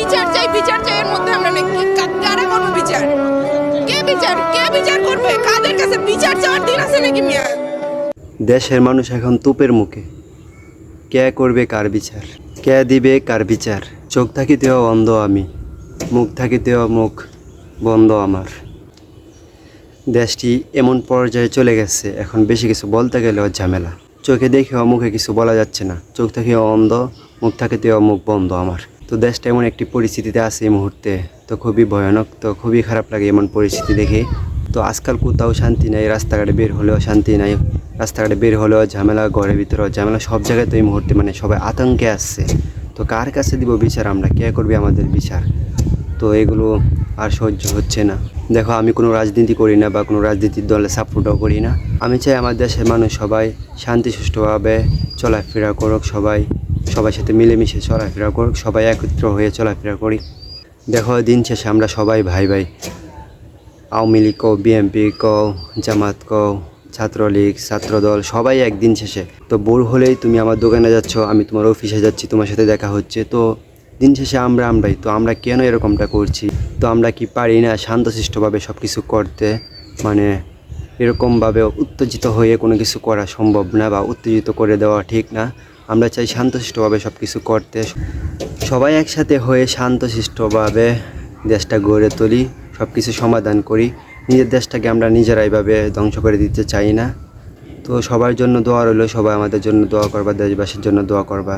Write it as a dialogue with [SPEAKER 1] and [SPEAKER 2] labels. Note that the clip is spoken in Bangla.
[SPEAKER 1] বিচার চাই বিচার চাই, এর মধ্যে আমরা নাকি কারা করবে বিচার? কে বিচার? কে বিচার করবে? কাদের কাছে বিচার চাওয়ার দিন আছে নাকি মিয়া?
[SPEAKER 2] দেশের মানুষ এখন তুপের মুখে। কে করবে কার বিচার? কে দিবে কার বিচার? চোখ থাকিতেও অন্ধ আমি, মুখ থাকিতেও মুখ বন্ধ আমার। দেশটি এমন পর্যায়ে চলে গেছে, এখন বেশি কিছু বলতে গেলেও ঝামেলা। চোখে দেখেও মুখে কিছু বলা যাচ্ছে না, চোখ থাকিও অন্ধ, মুখ থাকিতেও মুখ বন্ধ আমার। তো দেশটা এমন একটি পরিস্থিতিতে আছে এই মুহূর্তে। তো খুবই ভয়ানক, তো খুবই খারাপ লাগে এমন পরিস্থিতি দেখে। তো আজকাল কোথাও শান্তি নাই, রাস্তাঘাটে বের হলেও শান্তি নাই। রাস্তাঘাটে বের হলেও ঝামেলা, ঘরের ভিতরেও ঝামেলা, সব জায়গায় তো এই মুহূর্তে মানে সবাই আতঙ্কে আসছে তো কার কাছে দিব বিচার আমরা? কে করবে আমাদের বিচার? তো এগুলো আর সহ্য হচ্ছে না। দেখো, আমি কোনো রাজনীতি করি না বা কোনো রাজনীতির দলে সাপোর্টও করি না। আমি চাই আমার দেশের মানুষ সবাই শান্তি সুষ্ঠুভাবে চলাফেরা করুক, সবাই সবার সাথে মিলেমিশে চলাফেরা করুক সবাই একত্র হয়ে চলাফেরা করি। দেখো, দিন শেষে আমরা সবাই ভাই ভাই। আওয়ামী লীগ কও বিএনপি কও, জামাত কও, ছাত্রলীগ, ছাত্রদল, সবাই একদিন শেষে। তো বোর হলেই তুমি আমার দোকানে যাচ্ছ, আমি তোমার অফিসে যাচ্ছি, তোমার সাথে দেখা হচ্ছে। তো দিন শেষে আমরা আমরাই, তো আমরা কেন এরকমটা করছি? তো আমরা কি পারি না শান্তশিষ্টভাবে সব কিছু করতে? মানে এরকমভাবে উত্তেজিত হয়ে কোনো কিছু করা সম্ভব না বা উত্তেজিত করে দেওয়া ঠিক না। আমরা চাই শান্তশিষ্টভাবে সব কিছু করতে। সবাই একসাথে হয়ে শান্তশিষ্টভাবে দেশটা গড়ে তুলি সব কিছু সমাধান করি। নিজের দেশটাকে আমরা নিজেরা এইভাবে ধ্বংস করে দিতে চাই না। তো সবার জন্য দোয়া রইল, সবাই আমাদের জন্য দোয়া করবা, দেশবাসীর জন্য দোয়া করবা।